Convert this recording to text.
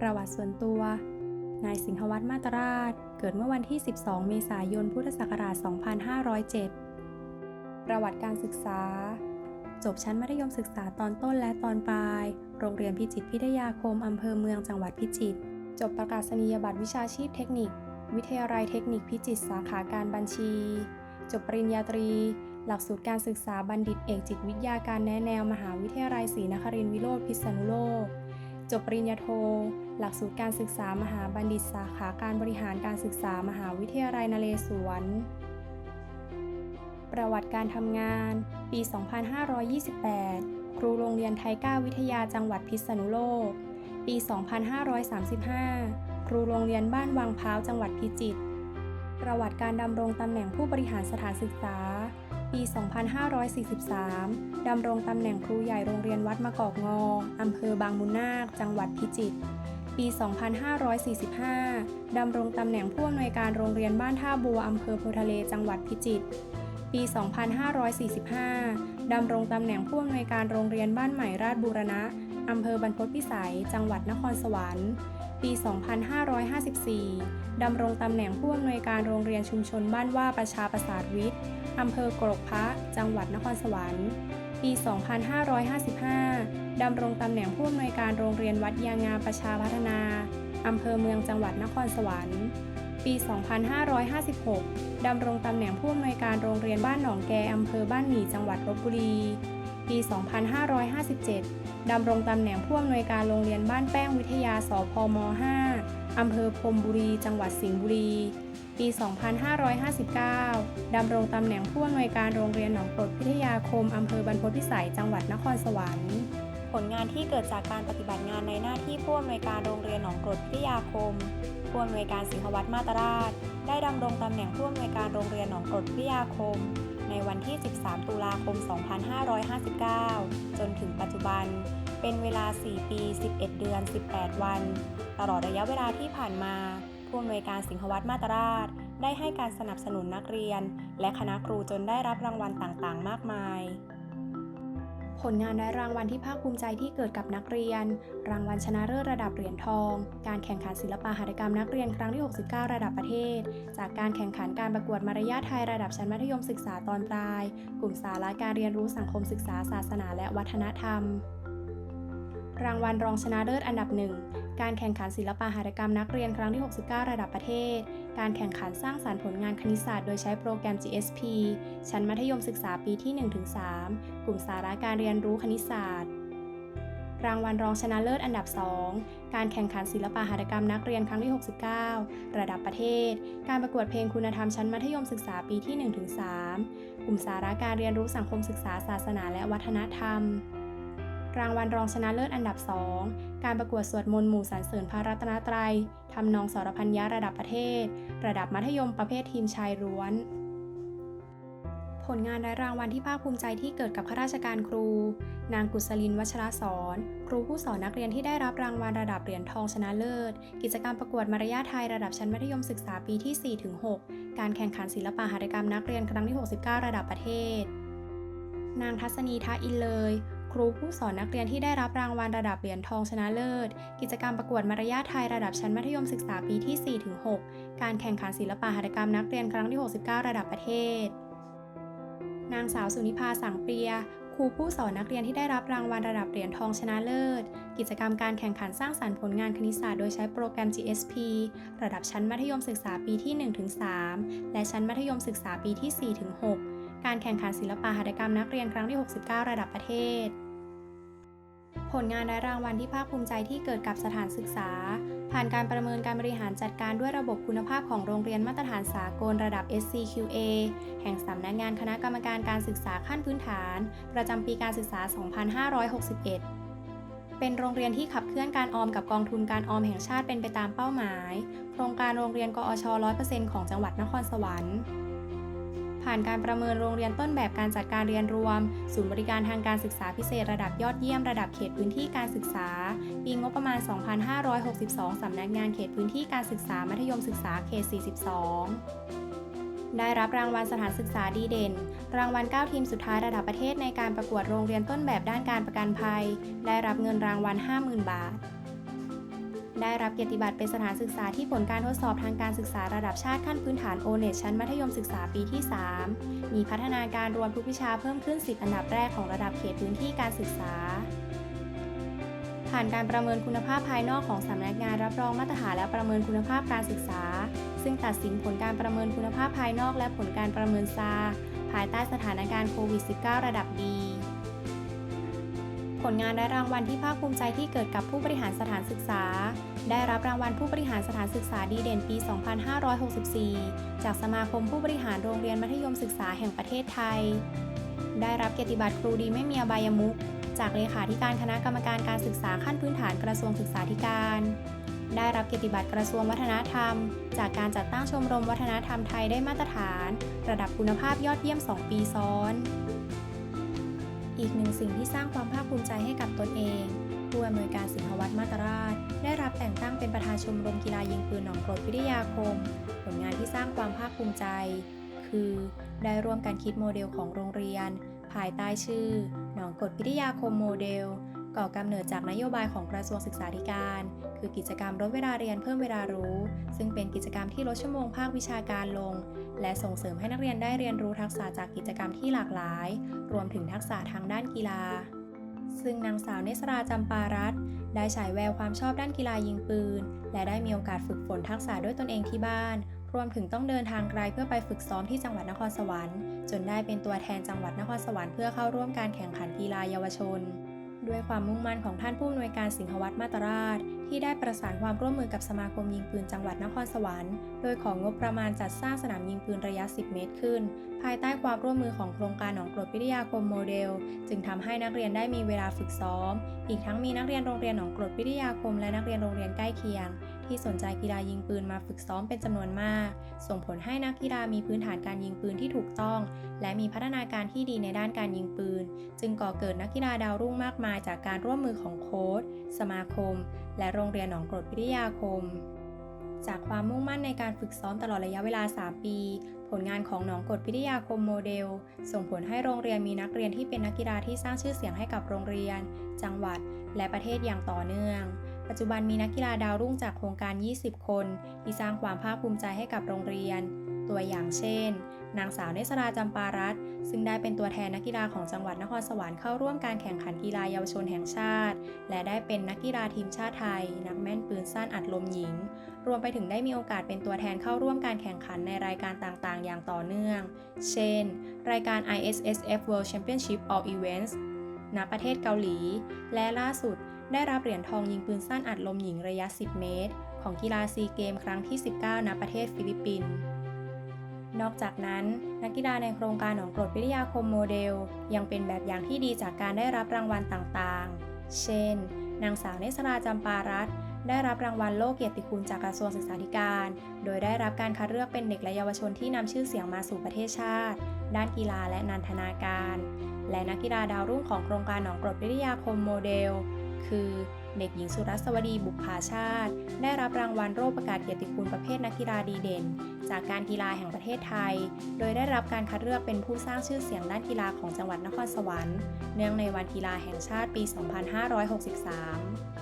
ประวัติส่วนตัว นายสิงหวัฒน์มาตราช เกิดเมื่อวันที่ 12 เมษายน พุทธศักราช 2507 ประวัติการศึกษา จบชั้นมัธยมศึกษาตอนต้นและตอนปลาย โรงเรียนพิจิตรพิทยาคม อำเภอเมืองจังหวัดพิจิตร จบประกาศนียบัตรวิชาชีพเทคนิค วิทยาลัยเทคนิคพิจิตรสาขาการบัญชี จบปริญญาตรีหลักสูตรการศึกษาบัณฑิตเอกจิตวิทยาการแนะแนว มหาวิทยาลัยศรีนครินทรวิโรธพิษณุโลก จบปริญญาโท หลักสูตรการศึกษามหาบัณฑิตสาขาการบริหารการศึกษามหาวิทยาลัยนเรศวร ประวัติการทำงาน ปี 2528 ครูโรงเรียนไทยก้าวิทยาจังหวัดพิษณุโลก ปี 2535 ครูโรงเรียนบ้านวังพร้าวจังหวัดพิจิตร ประวัติการดำรงตำแหน่งผู้บริหารสถานศึกษา ปี 2543 ดำรงตำแหน่งครูใหญ่โรงเรียนวัดมะกอกงอ อำเภอบางมุนนาค จังหวัดพิจิตร ปี 2545 ดำรงตำแหน่งผู้อำนวยการโรงเรียนบ้านท่าบัว อำเภอโพทะเล จังหวัดพิจิตร ปี 2545 ดำรงตำแหน่งผู้อำนวยการโรงเรียนบ้านใหม่ราชบูรณะ อำเภอบรรพตพิสัย จังหวัดนครสวรรค์ปี 2554 ดำรงตำแหน่งผู้อำนวยการโรงเรียนชุมชนบ้านว่าประชาประสาทวิทย์ อำเภอกรกพระ จังหวัดนครสวรรค์ ปี 2555 ดำรงตำแหน่งผู้อำนวยการโรงเรียนวัดยางงามประชาพัฒนา อำเภอเมืองจังหวัดนครสวรรค์ ปี 2556 ดำรงตำแหน่งผู้อำนวยการโรงเรียนบ้านหนองแกอำเภอบ้านหมี่จังหวัดลบบุรี ปี 2557 ดำรงตำแหน่งผู้อำนวยการโรงเรียนบ้านแป้งวิทยา สพม 5อำเภอพรมบุรี จังหวัดสิงห์บุรี ปี 2559 ดำรงตำแหน่งผู้อำนวยการโรงเรียนหนองกรดพิทยาคม อำเภอบรรพตพิสัย จังหวัดนครสวรรค์ ผลงานที่เกิดจากการปฏิบัติงานในหน้าที่ผู้อำนวยการโรงเรียนหนองกรดพิทยาคม ผู้อำนวยการสิงหวัฒน์มาตราช ได้ดำรงตำแหน่งผู้อำนวยการโรงเรียนหนองกรดพิทยาคม ในวันที่ 13 ตุลาคม 2559 จนถึงปัจจุบัน เป็นเวลา 4 ปี 11 เดือน 18 วัน ตลอดระยะเวลาที่ผ่านมา ผู้อำนวยการสิงหวัฒน์มาตราช ได้ให้การสนับสนุนนักเรียน และคณะครูจนได้รับรางวัลต่างๆ มากมาย ผลงานและรางวัลที่ภาคภูมิใจที่เกิดกับนักเรียน รางวัลชนะเลิศระดับเหรียญทอง การแข่งขันศิลปะหัตถกรรมนักเรียนครั้งที่ 69 ระดับประเทศ จากการแข่งขันการประกวดมารยาทไทยระดับชั้นมัธยมศึกษาตอนปลาย กลุ่มสาระการเรียนรู้สังคมศึกษาศาสนาและวัฒนธรรมรางวัลรองชนะเลิศอันดับหนึ่ง การแข่งขันศิลปะหัตถกรรมนักเรียนครั้งที่ 69 ระดับประเทศ การแข่งขันสร้างสารรค์ผลงานคณิตศาสตร์โดยใช้โปรแกรม GSP ชั้นมัธยมศึกษาปีที่ 1-3 กลุ่มสาระการเรียนรู้คณิตศาสตร์ รางวัลรองชนะเลิศอันดับ 2 การแข่งขันศิลปะหัตถกรรมนักเรียนครั้งที่ 69 ระดับประเทศ การประกวดเพลงคุณธรรมชั้นมัธยมศึกษาปีที่ 1-3 กลุ่มสาระการเรียนรู้สังคมศึกษาศาสนาและวัฒนธรรม รางวัลรองชนะเลิศอันดับ 2 การประกวดสวดมนต์หมู่สรรเสริญพระรัตนตรัยทำนองสรพัญญาระดับประเทศ ระดับมัธยมประเภททีมชายล้วน ผลงานและรางวัลที่ภาคภูมิใจที่เกิดกับข้าราชการครู นางกุศลินวัชรสอน ครูผู้สอนนักเรียนที่ได้รับรางวัลระดับเหรียญทองชนะเลิศ กิจกรรมประกวดมารยาทไทยระดับชั้นมัธยมศึกษาปีที่ 4-6 การแข่งขันศิลปะหัตถกรรมนักเรียนครั้งที่ 69 ระดับประเทศนางทัศนีทาอินเลย ครูผู้สอนนักเรียนที่ได้รับรางวัลระดับเหรียญทองชนะเลิศ กิจกรรมประกวดมารยาทไทยระดับชั้นมัธยมศึกษาปีที่ 4-6 การแข่งขันศิลปะหัตถกรรมนักเรียนครั้งที่ 69 ระดับประเทศ นางสาวสุนิพาสังเปียครูผู้สอนนักเรียนที่ได้รับรางวัลระดับเหรียญทองชนะเลิศ กิจกรรมการแข่งขันสร้างสรรค์ผลงานคณิตศาสตร์โดยใช้โปรแกรม GSP ระดับชั้นมัธยมศึกษาปีที่ 1-3 และชั้นมัธยมศึกษาปีที่ 4-6 การแข่งขันศิลปะหัตถกรรมนักเรียนครั้งที่ 69 ระดับประเทศ ผลงานและรางวัลที่ภาคภูมิใจที่เกิดกับสถานศึกษา ผ่านการประเมินการบริหารจัดการด้วยระบบคุณภาพของโรงเรียนมาตรฐานสากลระดับ SCQA แห่งสำนักงานคณะกรรมการการศึกษาขั้นพื้นฐาน ประจำปีการศึกษา 2561เป็นโรงเรียนที่ขับเคลื่อนการออมกับกองทุนการออมแห่งชาติเป็นไปตามเป้าหมาย โครงการโรงเรียนกอช100%ของจังหวัดนครสวรรค์ ผ่านการประเมินโรงเรียนต้นแบบการจัดการเรียนรวม ศูนย์บริการทางการศึกษาพิเศษระดับยอดเยี่ยมระดับเขตพื้นที่การศึกษา ปีงบประมาณ 2562 สำนักงานเขตพื้นที่การศึกษามัธยมศึกษาเขต 42ได้รับรางวัลสถานศึกษาดีเด่น รางวัล 9 ทีมสุดท้ายระดับประเทศในการประกวดโรงเรียนต้นแบบด้านการประกันภัย ได้รับเงินรางวัล 50,000 บาท ได้รับเกียรติบัตรเป็นสถานศึกษาที่ผลการทดสอบทางการศึกษาระดับชาติขั้นพื้นฐานโอเน็ชั้นมัธยมศึกษาปีที่ 3 มีพัฒนาการรวมทุกวิชาเพิ่มขึ้น 10 อันดับแรกของระดับเขตพื้นที่การศึกษา ผ่านการประเมินคุณภาพภายนอกของสำนักงานรับรองมาตรฐานและประเมินคุณภาพการศึกษา ซึ่งตัดสินผลการประเมินคุณภาพภายนอกและผลการประเมินซาภายใต้สถานการณ์โควิด -19 ระดับดีผลงานและรางวัลที่ภาคภูมิใจที่เกิดกับผู้บริหารสถานศึกษา ได้รับรางวัลผู้บริหารสถานศึกษาดีเด่นปี 2564 จากสมาคมผู้บริหารโรงเรียนมัธยมศึกษาแห่งประเทศไทย ได้รับเกียรติบัตรครูดีไม่มีอบายมุขจากเลขาธิการคณะกรรมการการศึกษาขั้นพื้นฐานกระทรวงศึกษาธิการ ได้รับเกียรติบัตรกระทรวงวัฒนธรรม จากการจัดตั้งชมรมวัฒนธรรมไทยได้มาตรฐาน ระดับคุณภาพยอดเยี่ยม 2 ปีซ้อน อีกหนึ่งสิ่งที่สร้างความภาคภูมิใจให้กับตนเอง ผู้อำนวยการสิงหวัฒน์มาตราช ได้รับแต่งตั้งเป็นประธานชมรมกีฬายิงปืนหนองกรดวิทยาคม ผลงานที่สร้างความภาคภูมิใจ คือ ได้ร่วมกันคิดโมเดลของโรงเรียน ภายใต้ชื่อ หนองกฎพิทยาคมโมเดล ก่อกำเนิดจากนโยบายของกระทรวงศึกษาธิการ คือกิจกรรมลดเวลาเรียนเพิ่มเวลารู้ ซึ่งเป็นกิจกรรมที่ลดชั่วโมงภาควิชาการลง และส่งเสริมให้นักเรียนได้เรียนรู้ทักษะจากกิจกรรมที่หลากหลาย รวมถึงทักษะทางด้านกีฬา ซึ่งนางสาวเนสราจำปารัตได้ฉายแววความชอบด้านกีฬายิงปืน และได้มีโอกาสฝึกฝนทักษะด้วยตนเองที่บ้าน รวมถึงต้องเดินทางไกลเพื่อไปฝึกซ้อมที่จังหวัดนครสวรรค์ จนได้เป็นตัวแทนจังหวัดนครสวรรค์เพื่อเข้าร่วมการแข่งขันกีฬาเยาวชน ด้วยความมุ่งมั่นของท่านผู้อำนวยการสิงหวัฒน์มาตราช ที่ได้ประสานความร่วมมือกับสมาคมยิงปืนจังหวัดนครสวรรค์ โดยของงบประมาณจัดสร้างสนามยิงปืนระยะ 10 เมตรขึ้น ภายใต้ความร่วมมือของโครงการหนองกรดวิทยาคมโมเดล จึงทำให้นักเรียนได้มีเวลาฝึกซ้อม อีกทั้งมีนักเรียนโรงเรียนหนองกรดวิทยาคมและนักเรียนโรงเรียนใกล้เคียง ที่สนใจกีฬายิงปืนมาฝึกซ้อมเป็นจำนวนมาก ส่งผลให้นักกีฬามีพื้นฐานการยิงปืนที่ถูกต้อง และมีพัฒนาการที่ดีในด้านการยิงปืน จึงก่อเกิดนักกีฬาดาวรุ่งมากมายจากการร่วมมือของโค้ชสมาคม และโรงเรียนหนองกรดวิทยาคมจากความมุ่งมั่นในการฝึกซ้อมตลอดระยะเวลา 3 ปี ผลงานของหนองกฎวิทยาคมโมเดล ส่งผลให้โรงเรียนมีนักเรียนที่เป็นนักกีฬาที่สร้างชื่อเสียงให้กับโรงเรียน จังหวัด และประเทศอย่างต่อเนื่อง ปัจจุบันมีนักกีฬาดาวรุ่งจากโครงการ 20 คน ที่สร้างความภาคภูมิใจให้กับโรงเรียน ตัวอย่างเช่น นางสาวเนสราจำปารัตน์ซึ่งได้เป็นตัวแทนนักกีฬาของจังหวัดนครสวรรค์เข้าร่วมการแข่งขันกีฬาเยาวชนแห่งชาติ และได้เป็นนักกีฬาทีมชาติไทย นักแม่นปืนสั้นอัดลมหญิง รวมไปถึงได้มีโอกาสเป็นตัวแทนเข้าร่วมการแข่งขันในรายการต่างๆ อย่างต่อเนื่อง เช่น รายการ ISSF World Championship All Events ณ ประเทศเกาหลี และล่าสุด ได้รับเหรียญทองยิงปืนสั้นอัดลมหญิงระยะ 10 เมตร ของกีฬาซีเกมครั้งที่ 19 ณ ประเทศฟิลิปปินส์ นอกจากนั้น นักกีฬาในโครงการหนองกรดวิทยาคมโมเดล ยังเป็นแบบอย่างที่ดีจากการได้รับรางวัลต่างๆ เช่น นางสาวเนสราจำปารัตได้รับรางวัลโลกเกียรติคุณจากกระทรวงศึกษาธิการ โดยได้รับการคัดเลือกเป็นเด็กและเยาวชนที่นำชื่อเสียงมาสู่ประเทศชาติ ด้านกีฬาและนันทนาการ และนักกีฬาดาวรุ่งของโครงการหนองกรดวิทยาคมโมเดล คือเด็กหญิงสุรัสวดีบุพภาชาติ ได้รับรางวัลโรคประกาศเกียรติคุณประเภทนักกีฬาดีเด่น จากการกีฬาแห่งประเทศไทย โดยได้รับการคัดเลือกเป็นผู้สร้างชื่อเสียงด้านกีฬาของจังหวัดนครสวรรค์ เนื่องในวันกีฬาแห่งชาติปี 2563